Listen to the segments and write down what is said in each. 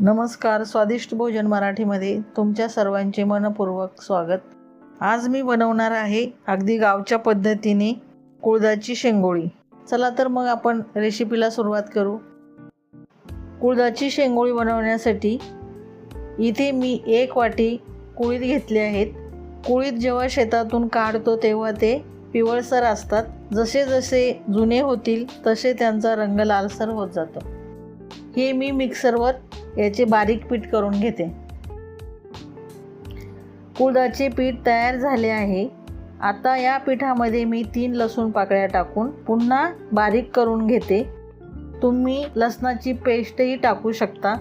नमस्कार स्वादिष्ट भोजन मराठीमध्ये तुमच्या सर्वांचे मनपूर्वक स्वागत. आज मी बनवणार आहे अगदी गावच्या पद्धतीने कुळदाची शेंगोळी. चला तर मग आपण रेसिपीला सुरुवात करू. कुळदाची शेंगोळी बनवण्यासाठी इथे मी एक वाटी कुळीत घेतले आहेत. कुळीत जेव्हा शेतातून काढतो तेव्हा ते पिवळसर असतात. जसे जसे जुने होतील तसे त्यांचा रंग लालसर होत जातो. हे मी मिक्सरवर याचे बारीक पीठ करून घेते. कुळदाचे पीठ तयार झाले आहे. आता या पिठामध्ये मी तीन लसूण पाकळ्या टाकून पुन्हा बारीक करून घेते. तुम्ही लसणाची पेस्टही टाकू शकता.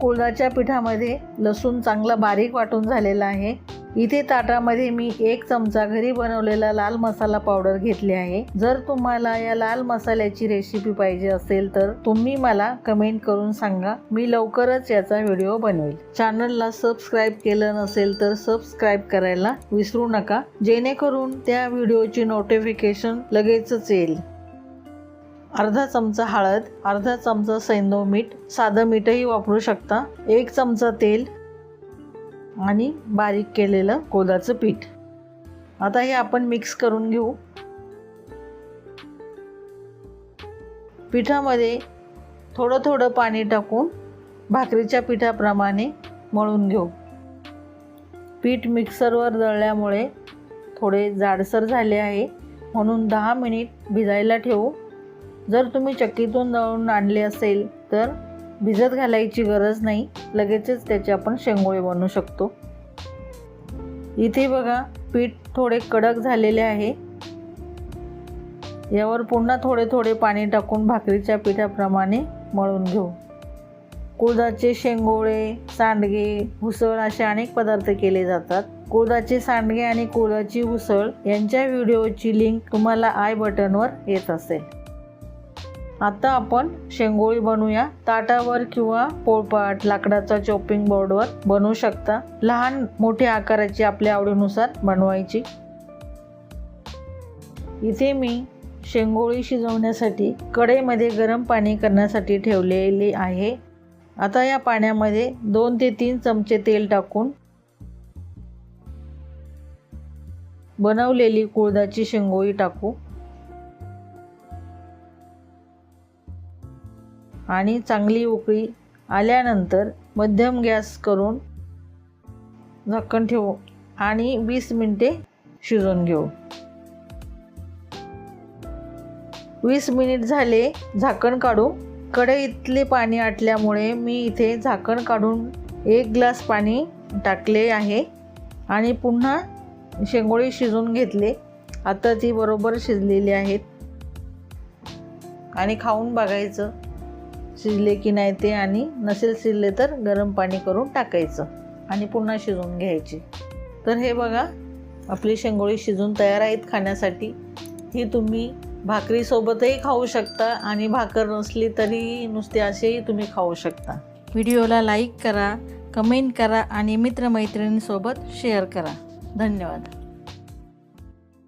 कुळदाच्या पिठामध्ये लसूण चांगला बारीक वाटून झालेला आहे. इथे ताटामध्ये मी एक चमचा घरी बनवलेला लाल मसाला पावडर घेतली आहे. जर तुम्हाला या लाल मसाल्याची रेसिपी पाहिजे असेल तर तुम्ही मला कमेंट करून सांगा. मी लवकरच याचा व्हिडिओ बनवेल. चॅनलला सबस्क्राईब केलं नसेल तर सबस्क्राईब करायला विसरू नका. जेणेकरून त्या व्हिडिओची नोटिफिकेशन लगेचच येईल. अर्धा चमचा हळद अर्धा चमचा सैंदव मीठ साधं मीठही वापरू शकता. एक चमचा तेल आणि बारीक केलेलं कोदाचं पीठ. आता हे आपण मिक्स करून घेऊ. पिठामध्ये थोडं थोडं पाणी टाकून भाकरीच्या पिठाप्रमाणे मळून घेऊ. पीठ मिक्सरवर दळल्यामुळे थोडे जाडसर झाले आहे म्हणून दहा मिनिट भिजायला ठेवू. जर तुम्ही चक्कीतून दळून आणले असेल तर भिजत घालायची गरज नाही. लगेचच त्याचे आपण शेंगोळे बनवू शकतो. इथे बघा पीठ थोडे कडक झालेले आहे. यावर पुन्हा थोडे थोडे पाणी टाकून भाकरीच्या पिठाप्रमाणे मळून घेऊ. कुळदाचे शेंगोळे सांडगे उसळ असे अनेक पदार्थ केले जातात. कुळदाचे सांडगे आणि कुळदाची उसळ यांच्या व्हिडिओची लिंक तुम्हाला आय बटनवर येत असेल. आता आपण शेंगोळी बनवूया. ताटावर किंवा पोळपाट लाकडाचा चॉपिंग बोर्डवर बनवू शकता. लहान मोठ्या आकाराची आपल्या आवडीनुसार बनवायची. इथे मी शेंगोळी शिजवण्यासाठी कढईमध्ये गरम पाणी करण्यासाठी ठेवलेले आहे. आता या पाण्यामध्ये दोन ते तीन चमचे तेल टाकून बनवलेली कुळदाची शेंगोळी टाकू. आणि चांगली उकळी आल्यानंतर मध्यम गॅस करून झाकण ठेवू आणि वीस मिनटे शिजवून घेऊ. वीस मिनिट झाले झाकण काढू. कढईतले पाणी आटल्यामुळे मी इथे झाकण काढून एक ग्लास पाणी टाकले आहे आणि पुन्हा शेंगोळी शिजून घेतले. आता ती बरोबर शिजलेली आहेत. आणि खाऊन बघायचं. शिजले की नाही ते आणि नसेल शिजले तर गरम पाणी करून टाकायचं आणि पुन्हा शिजवून घ्यायची. तर हे बघा आपली शेंगोळी शिजून तयार आहेत खाण्यासाठी. ही तुम्ही भाकरीसोबतही खाऊ शकता आणि भाकर नसली तरी नुसते असेही तुम्ही खाऊ शकता. व्हिडिओला लाईक करा कमेंट करा आणि मित्रमैत्रिणींसोबत शेअर करा. धन्यवाद.